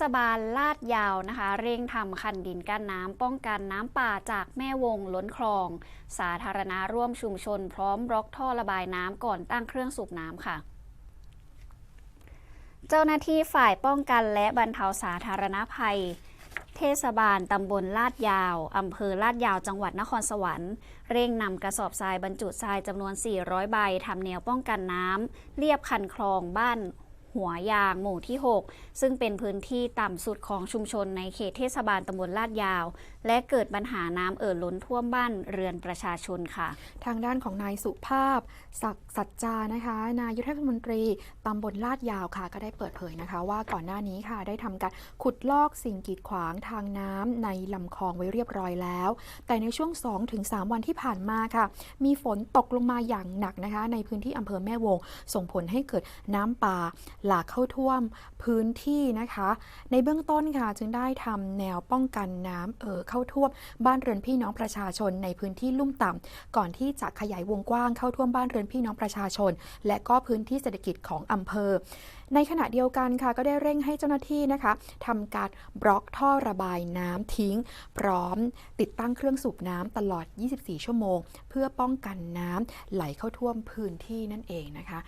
ศบาลลาดยาวนะคะ เร่งทำคันดินกั้นน้ำป้องกันน้ำป่าจากแม่วงล้นคลอง สาธารณะร่วมชุมชน พร้อมบล็อกท่อระบายน้ำก่อนตั้งเครื่องสูบน้ำค่ะเจ้าหน้าที่ฝ่ายป้องกันและบรรเทาสาธารณภัย เทศบาลตำบลลาดยาว อำเภอลาดยาวจังหวัดนครสวรรค์ เร่งนำกระสอบทรายบรรจุทรายจำนวน 400 ใบทำแนวป้องกันน้ำเรียบคันคลองบ้าน หัวยางหมู่ที่ 6 ซึ่งเป็นพื้นที่ต่ำสุดของชุมชนในเขตเทศบาลตำบลลาดยาว และเกิดปัญหาน้ำเอ่อล้นท่วมบ้านเรือนประชาชนค่ะ ทางด้านของนายสุภาพ ศักดิ์สัจจานะคะ นายกเทศมนตรีตำบลลาดยาวค่ะ ก็ได้เปิดเผยนะคะ ว่าก่อนหน้านี้ค่ะได้ทำการขุดลอกสิ่งกีดขวางทางน้ำในลำคลองไว้เรียบร้อยแล้ว แต่ในช่วง 2-3 วันที่ผ่านมาค่ะ มีฝนตกลงมาอย่างหนักนะคะ ในพื้นที่อำเภอแม่วง ส่งผลให้เกิดน้ำป่าหลากเข้าท่วมพื้นที่นะคะ ในเบื้องต้นค่ะจึงได้ทำแนวป้องกันน้ำเอ่อเข้าท่วมบ้านเรือนพี่น้องประชาชนในพื้นที่ลุ่มต่ำก่อนที่จะขยายวงกว้างเข้าท่วมบ้านเรือนพี่น้องประชาชน และก็พื้นที่เศรษฐกิจของอำเภอ ในขณะเดียวกันค่ะก็ได้เร่งให้เจ้าหน้าที่นะคะทำการบล็อกท่อระบายน้ำทิ้ง พร้อมติดตั้งเครื่องสูบน้ำตลอด 24 ชั่วโมง เพื่อป้องกันน้ำไหลเข้าท่วมพื้นที่นั่นเองนะคะ